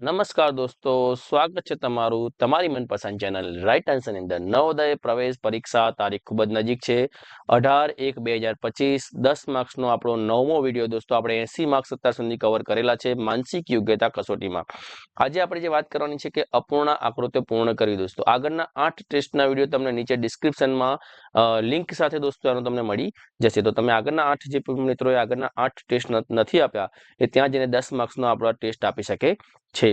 નમસ્કાર દોસ્તો, સ્વાગત છે તમારું તમારી મનપસંદ ચેનલ રાઈટ આન્સરની અંદર. નવોદય પ્રવેશ પરીક્ષા તારીખ ખૂબ જ નજીક છે. અઢાર એક બે હજાર પચીસ, દસ માર્ક્સનો આપણો નવમો વીડિયો દોસ્તો, આપણે એસી માર્ક્સ અત્યાર સુધી કવર કરેલા છે માનસિક યોગ્યતા કસોટીમાં. આજે આપણે જે વાત કરવાની છે કે અપૂર્ણ આકૃતિઓ પૂર્ણ કરવી દોસ્તો. આગળના આઠ ટેસ્ટના વીડિયો તમને નીચે ડિસ્ક્રિપ્શનમાં લિંક સાથે દોસ્તો એનો તમને મળી જશે. તો તમે આગળના આઠ જે મિત્રોએ આગળના આઠ ટેસ્ટ નથી આપ્યા, એ ત્યાં જઈને દસ માર્ક્સનો આપણો ટેસ્ટ આપી શકે છે.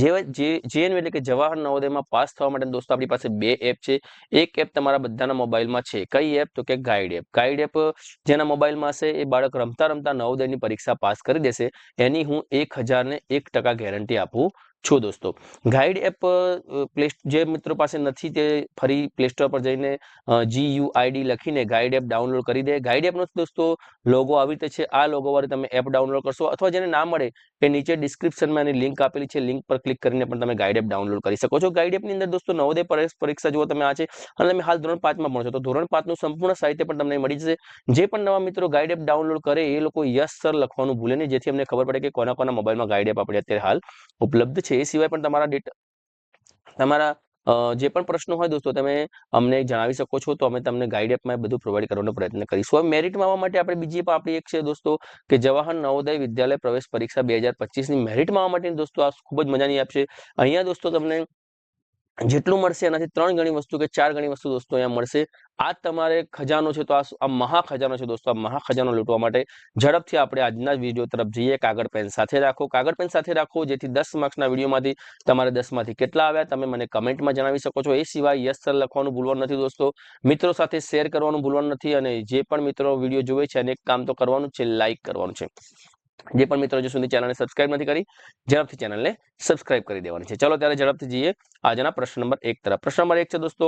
જે જેએનયુ એટલે કે જવાહર નવોદયમાં પાસ થવા માટે દોસ્તો આપણી પાસે બે એપ છે. એક એપ તમારા બધાના મોબાઈલમાં છે. કઈ એપ તો કે ગાઈડ એપ ગાઈડ એપ જેના મોબાઈલમાં હશે, એ બાળક રમતા રમતા નવોદયની પરીક્ષા પાસ કરી દેશે. એની હું એક હજારને એક ટકા ગેરંટી આપું. છું દોસ્તો. ગાઈડ એપ પ્લે જે મિત્રો પાસે નથી તે ફરી પ્લે સ્ટોર પર જઈને જી યુ આઈડી લખીને ગાઈડ એપ ડાઉનલોડ કરી દે. ગાઈડ એપનો દોસ્તો લોગો આવી રીતે છે. આ લોગો વાળી તમે એપ ડાઉનલોડ કરશો અથવા જેને ના મળે એ નીચે ડિસ્ક્રિપ્શનમાં એની લિંક આપેલી છે. લિંક પર ક્લિક કરીને પણ તમે ગાઈડ એપ ડાઉનલોડ કરી શકો છો. ગાઈડ એપની અંદર દોસ્તો નવોદય પરીક્ષા જુઓ તમે આ છે. અને તમે હાલ ધોરણ પાંચમાં ભણો છો તો ધોરણ પાંચનું સંપૂર્ણ સાહિત્ય પણ તમને મળી જશે. જે પણ નવા મિત્રો ગાઈડ એપ ડાઉનલોડ કરે એ લોકો યસ સર લખવાનું ભૂલે નહીં. જેથી અમને ખબર પડે કે કોના કોના મોબાઈલમાં ગાઈડ એપ આપણે અત્યારે હાલ ઉપલબ્ધ છે. એ સિવાય પણ તમારા ડેટા તમારા જે પણ પ્રશ્નો હોય દોસ્તો, તમે અમને જણાવી શકો છો, તો અમે તમને ગાઈડ એપમાં બધું પ્રોવાઈડ કરવાનો પ્રયત્ન કરીશું. હવે મેરિટમાં આવવા માટે આપણે બીજી પણ આપણી એક છે દોસ્તો, કે જવાહર નવોદય વિદ્યાલય પ્રવેશ પરીક્ષા બે હજાર પચીસની મેરિટમાં આવવા માટે દોસ્તો, આ ખૂબ જ મજાની છે. અહીંયા દોસ્તો તમને જેટલું મળશે એનાથી ત્રણ ગણી વસ્તુ કે ચાર ગણી વસ્તુ દોસ્તો અહીંયા મળશે. આ તમારે ખજાનો છે તો આ મહા ખજાનો છે દોસ્તો. આ મહા ખજાનો લૂંટવા માટે ઝડપથી આપણે આજના વીડિયો તરફ જઈએ. કાગળ, પેન સાથે રાખો. કાગળ, પેન સાથે રાખો જેથી દસ માર્ક્સના વિડીયોમાંથી તમારે દસમાંથી કેટલા આવ્યા તમે મને કમેન્ટમાં જણાવી શકો છો. એ સિવાય યસ સર લખવાનું ભૂલવાનું નથી દોસ્તો. મિત્રો સાથે શેર કરવાનું ભૂલવાનું નથી અને જે પણ મિત્રો વીડિયો જોવે છે અને એક કામ તો કરવાનું છે લાઇક કરવાનું છે. જે પણ મિત્રો હજુ સુધી ચેનલને સબસ્ક્રાઇબ નથી કરી, ઝડપથી ચેનલને સબસ્ક્રાઇબ કરી દેવાની છે. ચલો ત્યારે ઝડપથી જઈએ આજના પ્રશ્ન નંબર એક તરફ. પ્રશ્ન નંબર એક છે દોસ્તો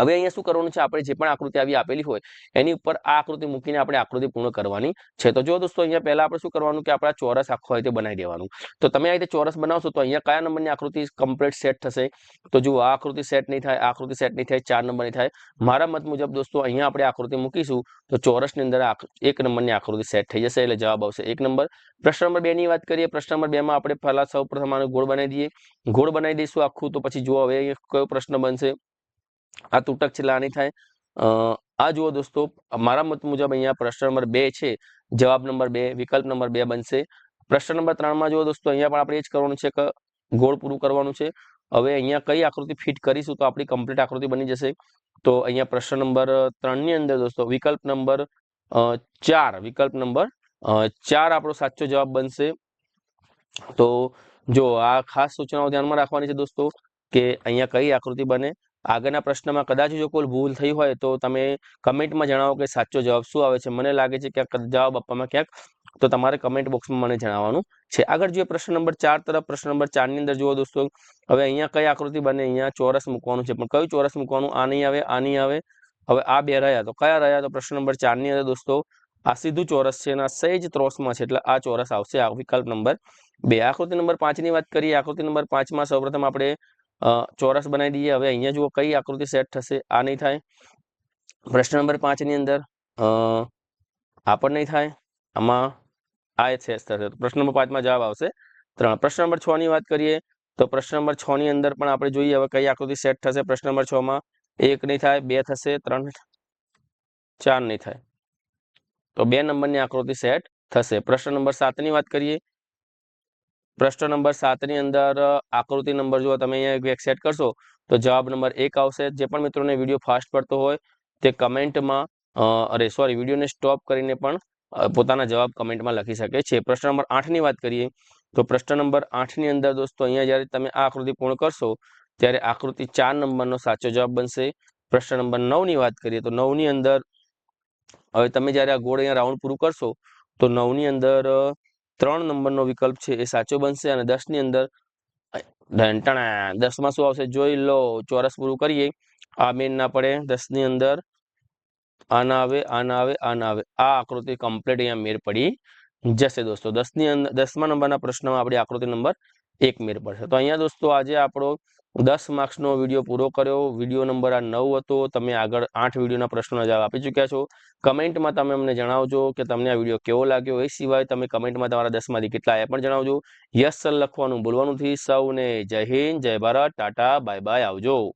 હવે અહીંયા શું કરવાનું છે? આપણે જે પણ આકૃતિ આવી આપેલી હોય, એની ઉપર આ આકૃતિ મૂકીને આપણે આકૃતિ પૂર્ણ કરવાની છે. તો જો દોસ્તો, અહીંયા પહેલા આપણે શું કરવાનું કે આપણા ચોરસ આખો રીતે બનાવી દેવાનું. તો તમે આ રીતે ચોરસ બનાવશો તો અહીંયા કયા નંબરની આકૃતિ કમ્પ્લીટ સેટ થશે? તો જુઓ, આ આકૃતિ સેટ નહીં થાય આકૃતિ સેટ નહીં થાય, ચાર નંબરની થાય. મારા મત મુજબ દોસ્તો, અહીંયા આપણે આકૃતિ મૂકીશું તો ચોરસની અંદર એક નંબરની આકૃતિ સેટ થઈ જશે એટલે જવાબ આવશે એક નંબર. પ્રશ્ન નંબર બે ની વાત કરીએ, પ્રશ્ન નંબર બે માં આપણે પહેલા સૌ પ્રથમ આનો ગોળ બનાવી દઈએ. ગોળ બનાવી દઈશું આખું તો પછી જુઓ હવે કયો પ્રશ્ન બનશે. આ તૂટક છેલ્લા આની થાય. આ જુઓ દોસ્તો, મારા મત મુજબ અહીંયા પ્રશ્ન નંબર બે છે, જવાબ નંબર બે, વિકલ્પ નંબર બે બનશે. પ્રશ્ન નંબર ત્રણમાં જુઓ દોસ્તો, અહીંયા પણ આપણે એ જ કરવાનું છે કે ગોળ પૂરું કરવાનું છે. હવે અહીંયા કઈ આકૃતિ ફિટ કરીશું તો આપણી કમ્પ્લીટ આકૃતિ બની જશે. તો અહીંયા પ્રશ્ન નંબર ત્રણની અંદર દોસ્તો, વિકલ્પ નંબર ચાર, વિકલ્પ નંબર ચાર આપણો સાચો જવાબ બનશે. તો જો આ ખાસ સૂચનાઓ ધ્યાનમાં રાખવાની છે દોસ્તો કે અહીંયા કઈ આકૃતિ બને. આગળના પ્રશ્નમાં કદાચ જો કોઈ ભૂલ થઈ હોય તો તમે કમેન્ટમાં જણાવો કે સાચો જવાબ શું આવે છે. મને લાગે છે ક્યાંક જવાબ આપવામાં ક્યાંક તો તમારે કમેન્ટ બોક્સમાં મને જણાવવાનું છે. આગળ જોઈએ પ્રશ્ન નંબર ચાર તરફ. પ્રશ્ન નંબર ચારની અંદર જુઓ દોસ્તો, હવે અહીંયા કઈ આકૃતિ બને? અહીંયા ચોરસ મૂકવાનું છે. પણ કયું ચોરસ મૂકવાનું? આ નહીં આવે, આ નહીં આવે. હવે આ બે રહ્યા તો કયા રહ્યા તો? પ્રશ્ન નંબર ચારની અંદર દોસ્તો, આ સીધું ચોરસ છે અને સહેજ ત્રોસમાં છે એટલે આ ચોરસ આવશે. આ વિકલ્પ નંબર બે. આકૃતિ નંબર પાંચની વાત કરીએ. આકૃતિ નંબર પાંચમાં સૌપ્રથમ આપણે ચોરસ બનાવી દઈએ. હવે અહીંયા જુઓ કઈ આકૃતિ સેટ થશે? આ નહીં થાય. પ્રશ્ન નંબર પાંચની અંદર આ પણ નહીં થાય. આમાં આ સેટ થશે. પ્રશ્ન નંબર પાંચમાં જવાબ આવશે ત્રણ. પ્રશ્ન નંબર છ ની વાત કરીએ, તો પ્રશ્ન નંબર છ ની અંદર પણ આપણે જોઈએ હવે કઈ આકૃતિ સેટ થશે. પ્રશ્ન નંબર છ એક નહીં થાય, બે થશે, ત્રણ, ચાર નહીં થાય. તો બે નંબરની આકૃતિ સેટ થશે. પ્રશ્ન નંબર સાતની વાત કરીએ પ્રશ્ન નંબર સાતની અંદર આકૃતિ નંબર જો તમે અહીંયા સેટ કરશો, તો જવાબ નંબર એક આવશે. જે પણ મિત્રોને વીડિયો ફાસ્ટ પડતો હોય, તે કમેન્ટમાં અરે, સોરી, વિડીયોને સ્ટોપ કરીને પણ પોતાના જવાબ કમેન્ટમાં લખી શકે છે. પ્રશ્ન નંબર આઠની વાત કરીએ, તો પ્રશ્ન નંબર આઠની અંદર દોસ્તો, અહીંયા જ્યારે તમે આ આકૃતિ પૂર્ણ કરશો, ત્યારે આકૃતિ ચાર નંબરનો સાચો જવાબ બનશે. પ્રશ્ન નંબર નવની વાત કરીએ, તો નવની અંદર, હવે તમે જ્યારે આ ગોળ અહીંયા રાઉન્ડ પૂરું કરશો, તો નવની અંદર ત્રણ નંબરનો વિકલ્પ છે એ સાચો બનશે અને દસની અંદર ઢંટણા દસમાં શું આવશે? જોઈ લો, ચોરસ પૂરું કરીએ. આ મેન ના પડે. દસની અંદર, આના આવે આના આવે આના આવે. આ આકૃતિ કમ્પ્લીટ અહીંયા મેર પડી જશે દોસ્તો. દસની અંદર દસમા નંબરના પ્રશ્નમાં આપણી આકૃતિ નંબર એક મેર પડશે. તો અહીંયા દોસ્તો આજે આપણો દસ માર્ક્સનો વીડિયો પૂરો કર્યો. વીડિયો નંબર આ નવ હતો. તમે આગળ આઠ વિડીયોના પ્રશ્નોના જવાબ આપી ચૂક્યા છો. કમેન્ટમાં તમે અમને જણાવજો કે તમને આ વીડિયો કેવો લાગ્યો. એ સિવાય તમે કમેન્ટમાં તમારા દસમાંથી કેટલા એ પણ જણાવજો. યસ સર લખવાનું ભૂલવાનું થી સૌને જય હિન્દ, જય ભારત. Tata, bye bye. આવજો.